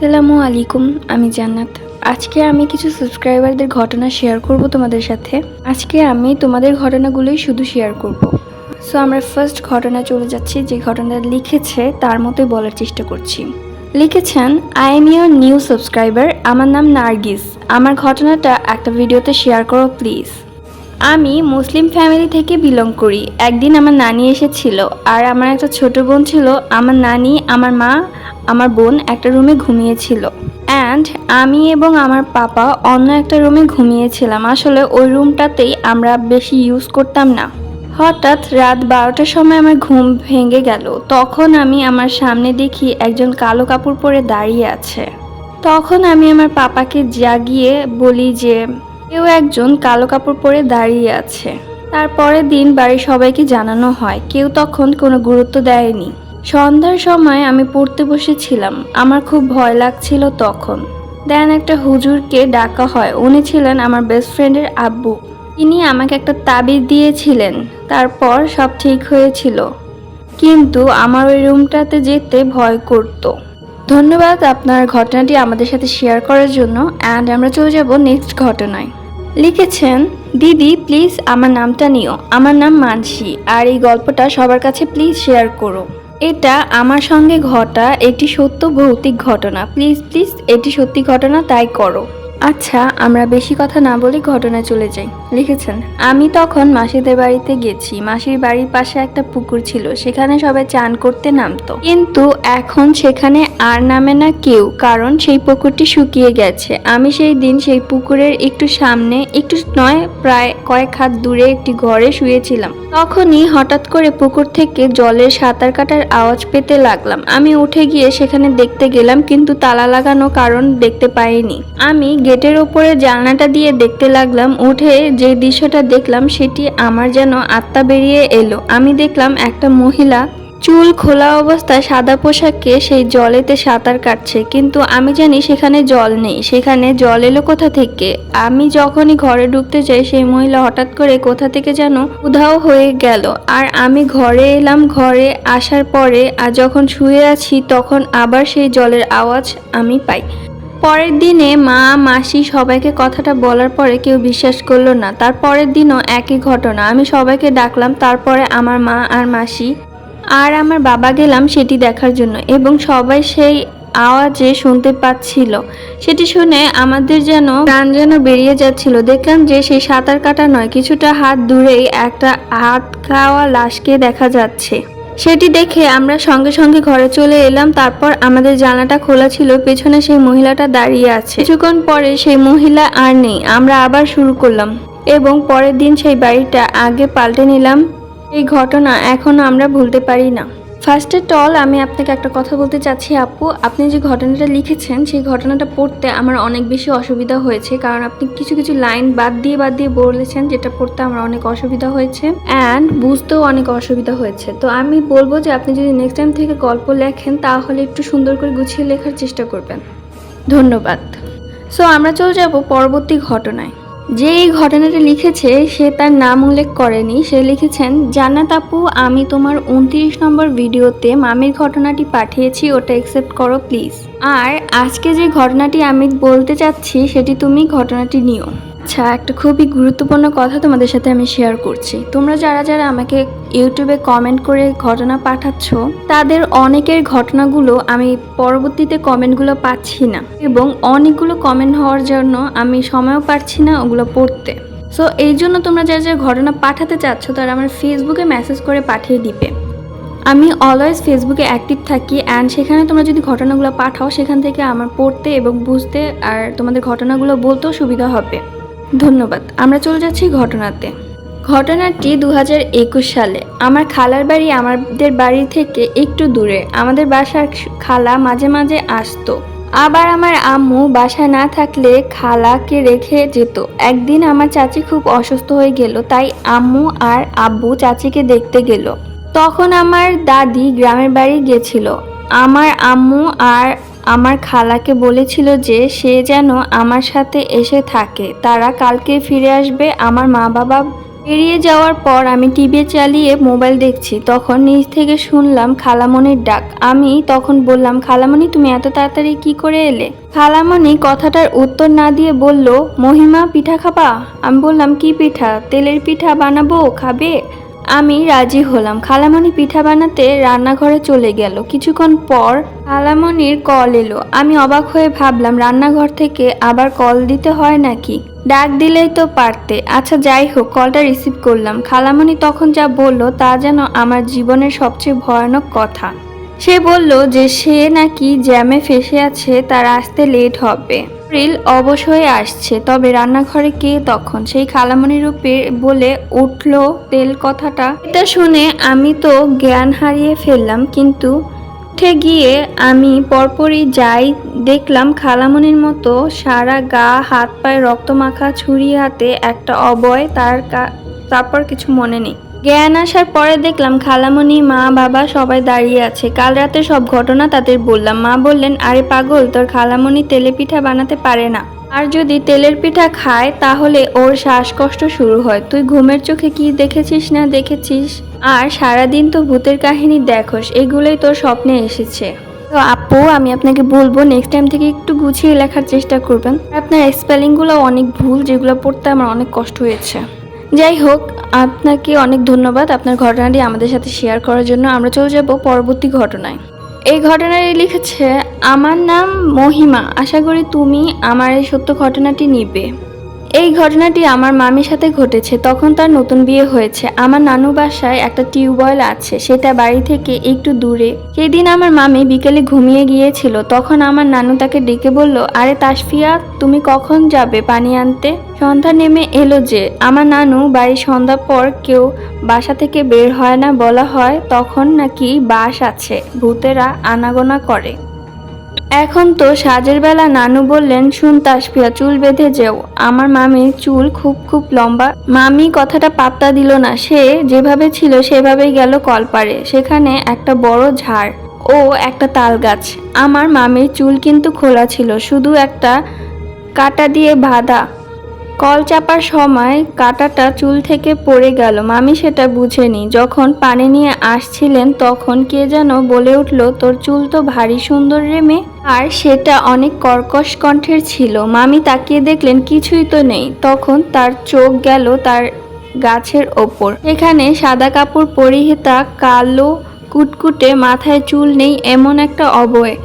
আসসালামু আলাইকুম, আমি জান্নাত। আজকে আমি কিছু সাবস্ক্রাইবারদের ঘটনা শেয়ার করব তোমাদের সাথে। আজকে আমি তোমাদের ঘটনাগুলোই শুধু শেয়ার করব। সো আমরা ফার্স্ট ঘটনা চলে যাচ্ছি, যে ঘটনাটা লিখেছে, তার মতোই বলার চেষ্টা করছি। লিখেছেন I am your new subscriber আমার নাম নার্গিস। আমার ঘটনাটা একটা ভিডিওতে শেয়ার করো প্লিজ আমি মুসলিম ফ্যামিলি থেকে বিলং করি। একদিন আমার নানি এসেছিল, আর আমার একটা ছোট বোন ছিল, আমার নানি, আমার মা আমার বোন একটা রুমে ঘুমিয়েছিল। অ্যান্ড আমি এবং আমার পাপা অন্য একটা রুমে ঘুমিয়েছিলাম। আসলে ওই রুমটাতেই আমরা বেশি ইউজ করতাম না। হঠাৎ রাত বারোটার সময় আমার ঘুম ভেঙে গেল। তখন আমি আমার সামনে দেখি একজন কালো কাপড় পরে দাঁড়িয়ে আছে। তখন আমি আমার পাপাকে জাগিয়ে বলি যে, কেউ একজন কালো কাপড় পরে দাঁড়িয়ে আছে। তারপরের দিন বাড়ির সবাইকে জানানো হয়। কেউ তখন কোনো গুরুত্ব দেয়নি। সন্ধ্যার সময় আমি পড়তে বসেছিলাম। আমার খুব ভয় লাগছিল তখন। দেন একটা হুজুরকে ডাকা হয়। উনি ছিলেন আমার বেস্ট ফ্রেন্ডের আব্বু। তিনি আমাকে একটা তাবিজ দিয়েছিলেন। তারপর সব ঠিক হয়েছিল। কিন্তু আমার ওই রুমটাতে যেতে ভয় করতো। ধন্যবাদ আপনার ঘটনাটি আমাদের সাথে শেয়ার করার জন্য। অ্যান্ড আমরা চলে যাব নেক্সট ঘটনায়। লিখেছেন, দিদি প্লিজ আমার নামটা নিও। আমার নাম মানসি। আর এই গল্পটা সবার কাছে প্লিজ শেয়ার করো। এটা আমার সঙ্গে ঘটা একটি সত্য ভৌতিক ঘটনা। প্লিজ প্লিজ, এটি সত্যি ঘটনা, তাই করো। আচ্ছা আমরা বেশি কথা না বলে ঘটনা চলে যাই। লিখেছেন, আমি তখন মাসিদের বাড়িতে গেছি। মাসির বাড়ির পাশে একটা পুকুর ছিল। সেখানে সবাই চান করতে নামতো। কিন্তু এখন সেখানে আর নামে না কেউ, কারণ সেই পুকুরটি শুকিয়ে গেছে। আমি সেই দিন সেই পুকুরের একটু সামনে, একটু নয়, প্রায় কয়েক হাত দূরে একটি ঘরে শুয়েছিলাম। তখনই হঠাৎ করে পুকুর থেকে জলের সাঁতার কাটার আওয়াজ পেতে লাগলাম। আমি উঠে গিয়ে সেখানে দেখতে গেলাম, কিন্তু তালা লাগানো কারণ দেখতে পাইনি। আমি গেটের ওপরে জানলাটা দিয়ে দেখতে লাগলাম, উঠে যে দৃশ্যটা দেখলাম সেটি আমার যেন আত্মা বেরিয়ে এলো। আমি দেখলাম একটা মহিলা চুল খোলা অবস্থায় সাদা পোশাকে সেই জলেতে সাঁতার কাটছে। কিন্তু আমি জানি সেখানে জল নেই। সেখানে জল এলো কোথা থেকে? আমি যখনই ঘরে ঢুকতে যাই, সেই মহিলা হঠাৎ করে কোথা থেকে যেন উধাও হয়ে গেল। আর আমি ঘরে এলাম, ঘরে আসার পরে আর যখন শুয়ে আছি, তখন আবার সেই জলের আওয়াজ আমি পাই। পরের দিনে মা, মাসি সবাইকে কথাটা বলার পরে কেউ বিশ্বাস করল না। তার পরের দিনও একই ঘটনা। আমি সবাইকে ডাকলাম, তারপরে আমার মা আর মাসি আর আমার বাবা গেলাম সেটি দেখার জন্য এবং সবাই সেই আওয়াজে শুনতে পাচ্ছিল। সেটি শুনে আমাদের যেন প্রাণ যেন বেরিয়ে যাচ্ছিল। দেখলাম যে সেই সাঁতার কাটা নয়, কিছুটা হাত দূরেই একটা হাত খাওয়া লাশকে দেখা যাচ্ছে। সেটি দেখে আমরা সঙ্গে সঙ্গে ঘরে চলে এলাম। তারপর আমাদের জানাটা খোলা ছিল, পেছনে সেই মহিলাটা দাঁড়িয়ে আছে। কিছুক্ষণ পরে সেই মহিলা আর নেই। আমরা আবার শুরু করলাম এবং পরের দিন সেই বাড়িটা আগে পাল্টে নিলাম। এই ঘটনা এখনও আমরা ভুলতে পারি না। ফার্স্টে টল আমি আপনাকে একটা কথা বলতে চাচ্ছি, আপু। আপনি যে ঘটনাটা লিখেছেন, সেই ঘটনাটা পড়তে আমার অনেক বেশি অসুবিধা হয়েছে, কারণ আপনি কিছু কিছু লাইন বাদ দিয়ে বাদ দিয়ে বলেছেন, যেটা পড়তে আমার অনেক অসুবিধা হয়েছে। অ্যান্ড বুঝতেও অনেক অসুবিধা হয়েছে। তো আমি বলব যে, আপনি যদি নেক্সট টাইম থেকে গল্প লেখেন, তাহলে একটু সুন্দর করে গুছিয়ে লেখার চেষ্টা করবেন। ধন্যবাদ। সো আমরা চলে যাব পরবর্তী ঘটনায়। যে এই ঘটনাটা লিখেছে, সে তার নাম উল্লেখ করেনি। সে লিখেছেন, জান্নাত আপু, আমি তোমার উনত্রিশ নম্বর ভিডিওতে মামির ঘটনাটি পাঠিয়েছি, ওটা অ্যাকসেপ্ট করো প্লিজ আর আজকে যে ঘটনাটি আমি বলতে চাচ্ছি, সেটি তুমি ঘটনাটি নিও। আচ্ছা একটা খুবই গুরুত্বপূর্ণ কথা তোমাদের সাথে আমি শেয়ার করছি। তোমরা যারা যারা আমাকে ইউটিউবে কমেন্ট করে ঘটনা পাঠাচ্ছ, তাদের অনেকের ঘটনাগুলো আমি পরবর্তীতে কমেন্টগুলো পাচ্ছি না এবং অনেকগুলো কমেন্ট হওয়ার জন্য আমি সময়ও পাচ্ছি না ওগুলো পড়তে। সো এই জন্য তোমরা যারা যারা ঘটনা পাঠাতে চাচ্ছ, তারা আমার ফেসবুকে মেসেজ করে পাঠিয়ে দিবে। আমি অলওয়েজ ফেসবুকে অ্যাক্টিভ থাকি অ্যান্ড সেখানে তোমরা যদি ঘটনাগুলো পাঠাও, সেখান থেকে আমার পড়তে এবং বুঝতে আর তোমাদের ঘটনাগুলো বলতেও সুবিধা হবে। ধন্যবাদ। আমরা চলে যাচ্ছি ঘটনাতে। ঘটনাটি দু হাজার একুশ সালে। আমার খালার বাড়ি আমাদের বাড়ি থেকে একটু দূরে। আমাদের বাসার খালা মাঝে মাঝে আসতো। আবার আমার আম্মু বাসায় না থাকলে খালাকে রেখে যেত। একদিন আমার চাচি খুব অসুস্থ হয়ে গেল, তাই আম্মু আর আব্বু চাচিকে দেখতে গেল। তখন আমার দাদি গ্রামের বাড়ি গেছিল। আমার আম্মু আর আমার খালাকে বলেছিল যে সে যেন আমার সাথে এসে থাকে। তারা কালকে ফিরে আসবে। আমার মা বাবা বেরিয়ে যাওয়ার পর আমি টিভি চালিয়ে মোবাইল দেখছি। তখন নিজ থেকে শুনলাম খালামণির ডাক। আমি তখন বললাম, খালামণি, তুমি এত তাড়াতাড়ি কি করে এলে? খালামণি কথাটার উত্তর না দিয়ে বলল, মহিমা, পিঠা খাবা? আমি বললাম, কি পিঠা? তেলের পিঠা বানাবো, খাবে? আমি রাজি হলাম। খালামণি পিঠা বানাতে রান্নাঘরে চলে গেল। কিছুক্ষণ পর খালামণির কল এলো। আমি অবাক হয়ে ভাবলাম, রান্নাঘর থেকে আবার কল দিতে হয় নাকি? ডাক দিলেই তো পারতে। আচ্ছা যাই হোক, কলটা রিসিভ করলাম। খালামণি তখন যা বলল তা যেন আমার জীবনের সবচেয়ে ভয়ানক কথা। সে বলল যে সে নাকি জ্যামে ফেসে আছে, তার আসতে লেট হবে। এপ্রিল অবশ্যই আসছে, তবে রান্নাঘরে কে তখন? সেই খালামণি রূপে বলে উঠল তেল কথাটা। এটা শুনে আমি তো জ্ঞান হারিয়ে ফেললাম, কিন্তু উঠে গিয়ে আমি পরপরই যাই দেখলাম খালামণির মতো সারা গা, হাত পায়ে রক্তমাখা ছুরি হাতে একটা অবয়, তার তারপর কিছু মনে নেই। জ্ঞান আসার পরে দেখলাম খালামণি, মা, বাবা সবাই দাঁড়িয়ে আছে। কাল রাতে সব ঘটনা তাদের বললাম। মা বললেন, আরে পাগল, তোর খালামণি তেলে পিঠা বানাতে পারে না। আর যদি তেলের পিঠা খায়, তাহলে ওর শ্বাসকষ্ট শুরু হয়। তুই ঘুমের চোখে কি দেখেছিস না দেখেছিস? আর সারাদিন তো ভূতের কাহিনী দেখোস, এগুলোই তোর স্বপ্নে এসেছে। তো আপু, আমি আপনাকে বলব নেক্সট টাইম থেকে একটু গুছিয়ে লেখার চেষ্টা করবেন। আপনার স্পেলিংগুলো অনেক ভুল, যেগুলো পড়তে আমার অনেক কষ্ট হয়েছে। যাই হোক, আপনাকে অনেক ধন্যবাদ আপনার ঘটনাটি আমাদের সাথে শেয়ার করার জন্য। আমরা চলে যাব পরবর্তী ঘটনায়। এই ঘটনাটি লিখেছে, আমার নাম মহিমা। আশা করি তুমি আমার এই সত্য ঘটনাটি নিবে। এই ঘটনাটি আমার মামির সাথে ঘটেছে। তখন তার নতুন বিয়ে হয়েছে। আমার নানু বাসায় একটা টিউবওয়েল আছে। সেটা বাড়ি থেকে একটু দূরে। সেদিন আমার মামি বিকেলে ঘুমিয়ে গিয়েছিল। তখন আমার নানু তাকে ডেকে বলল, আরে তাসফিয়া, তুমি কখন যাবে পানি আনতে? সন্ধ্যা নেমে এলো যে, আমার নানু বাড়ি সন্ধ্যার পর কেউ বাসা থেকে বের হয় না বলা হয়। তখন নাকি বাস আছে। ভূতেরা আনাগোনা করে। এখন তো সাজের বেলা নানু বললেন, শুন তাসফিয়া, চুল বেঁধে যেও। আমার মামির চুল খুব খুব লম্বা। মামি কথাটা পাত্তা দিল না। সে যেভাবে ছিল সেভাবেই গেল কলপারে সেখানে একটা বড় ঝাড় ও একটা তাল গাছ। আমার মামির চুল কিন্তু খোলা ছিল, শুধু একটা কাটা দিয়ে বাঁধা। কল চাপার সময় কাঁটাটা চুল থেকে পড়ে গেল। মামি সেটা বুঝেনি। যখন পানি নিয়ে আসছিলেন তখন কে যেন বলে উঠল, তোর চুল তো ভারী সুন্দর রে মেয়ে। আর সেটা অনেক কর্কশ কণ্ঠের ছিল। মামি তাকিয়ে দেখলেন, কিছুই তো নেই। তখন তার চোখ গেল তার গাছের ওপর। এখানে সাদা কাপড়, পরিহিতা, কালো, কুটকুটে, মাথায় চুল নেই, এমন একটা অবয়।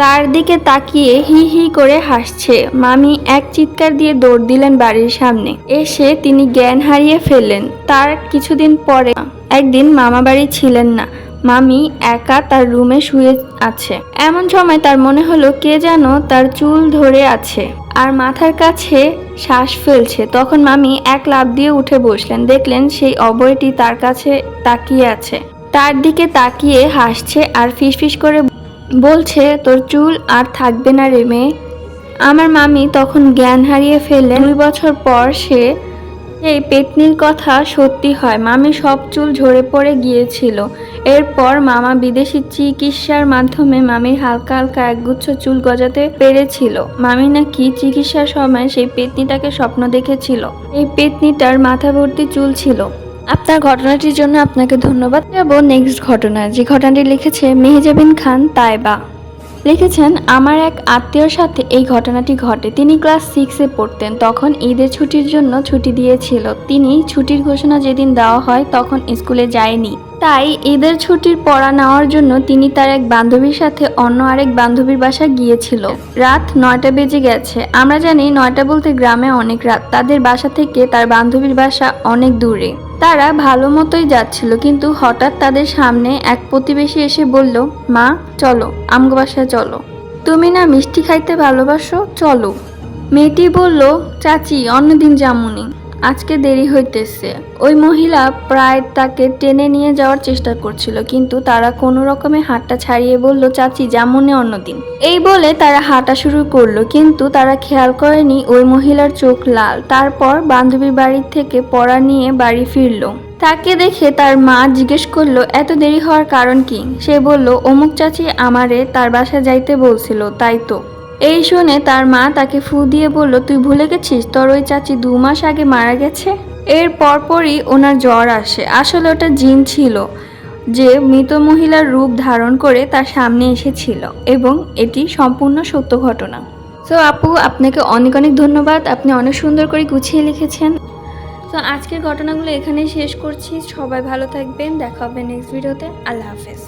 তার দিকে তাকিয়ে হি হি করে হাসছে। মামি এক চিৎকার দিয়ে দৌড় দিলেন বাড়ির সামনে। এসে তিনি জ্ঞান হারিয়ে ফেললেন। তার কিছুদিন পরে একদিন মামা বাড়ি ছিলেন না। মামি একা তার রুমে শুয়ে আছে। এমন সময় তার মনে হলো কে যেন তার চুল ধরে আছে আর মাথার কাছে শ্বাস ফেলছে। তখন মামি এক লাফ দিয়ে উঠে বসলেন। দেখলেন সেই অবয়টি তার কাছে তাকিয়ে আছে। তার দিকে তাকিয়ে হাসছে আর ফিসফিস করে বলছে, তোর চুল আর থাকবে না রে মেয়ে। আমার মামি তখন জ্ঞান হারিয়ে ফেললেন। দুই বছর পর সে এই পেতনির কথা সত্যি হয়। মামি সব চুল ঝরে পড়ে গিয়েছিল। এরপর মামা বিদেশি চিকিৎসার মাধ্যমে মামির হালকা হালকা একগুচ্ছ চুল গজাতে পেরেছিল। মামি নাকি চিকিৎসার সময় সেই পেতনিটাকে স্বপ্ন দেখেছিল। এই পেতনিটার মাথা ভর্তি চুল ছিল। আপনার ঘটনাটির জন্য আপনাকে ধন্যবাদ যাব নেক্সট ঘটনা যে ঘটনাটি লিখেছে মেহজাবিন খান তাইবা। লিখেছেন, আমার এক আত্মীয়র সাথে এই ঘটনাটি ঘটে। তিনি ক্লাস সিক্সে পড়তেন। তখন ঈদের ছুটির জন্য ছুটি দিয়েছিল। তিনি ছুটির ঘোষণা যেদিন দেওয়া হয় তখন স্কুলে যায়নি। তাই ঈদের ছুটির পড়া নেওয়ার জন্য তিনি তার এক বান্ধবীর সাথে অন্য আরেক বান্ধবীর বাসা গিয়েছিল। রাত নয়টা বেজে গেছে। আমরা জানি নয়টা বলতে গ্রামে অনেক রাত। তাদের বাসা থেকে তার বান্ধবীর বাসা অনেক দূরে। তারা ভালো মতোই যাচ্ছিল, কিন্তু হঠাৎ তাদের সামনে এক প্রতিবেশী এসে বলল, মা, চলো, আমগো বাসায় চলো। তুমি না মিষ্টি খাইতে ভালোবাসো, চলো। মেয়েটি বলল, চাচি, অন্যদিন জামুনি আজকে দেরি হইতেছে। ওই মহিলা প্রায় তাকে টেনে নিয়ে যাওয়ার চেষ্টা করছিল, কিন্তু তারা কোনো রকমে হাতটা ছাড়িয়ে বলল, চাচি জামুনে অন্যদিন এই বলে তারা হাঁটা শুরু করল, কিন্তু তারা খেয়াল করেনি ওই মহিলার চোখ লাল। তারপর বান্ধবীর বাড়ি থেকে পড়া নিয়ে বাড়ি ফিরলো। তাকে দেখে তার মা জিজ্ঞেস করল, এত দেরি হওয়ার কারণ কি? সে বলল, অমুক চাচি আমারে তার বাসায় যাইতে বলছিল, তাই তো। এই শুনে তার মা তাকে ফু দিয়ে বলল, তুই ভুলে গেছিস? তোর ওই চাচি দু মাস আগে মারা গেছে? এর পরপরই ওনার জ্বর আসে। আসলে ওটা জিন ছিল, যে মৃত মহিলার রূপ ধারণ করে তার সামনে এসেছিল এবং এটি সম্পূর্ণ সত্য ঘটনা। সো আপু, আপনাকে অনেক অনেক ধন্যবাদ। আপনি অনেক সুন্দর করে গুছিয়ে লিখেছেন। তো আজকের ঘটনাগুলো এখানেই শেষ করছি। সবাই ভালো থাকবেন। দেখা হবে নেক্সট ভিডিওতে আল্লাহ হাফেজ।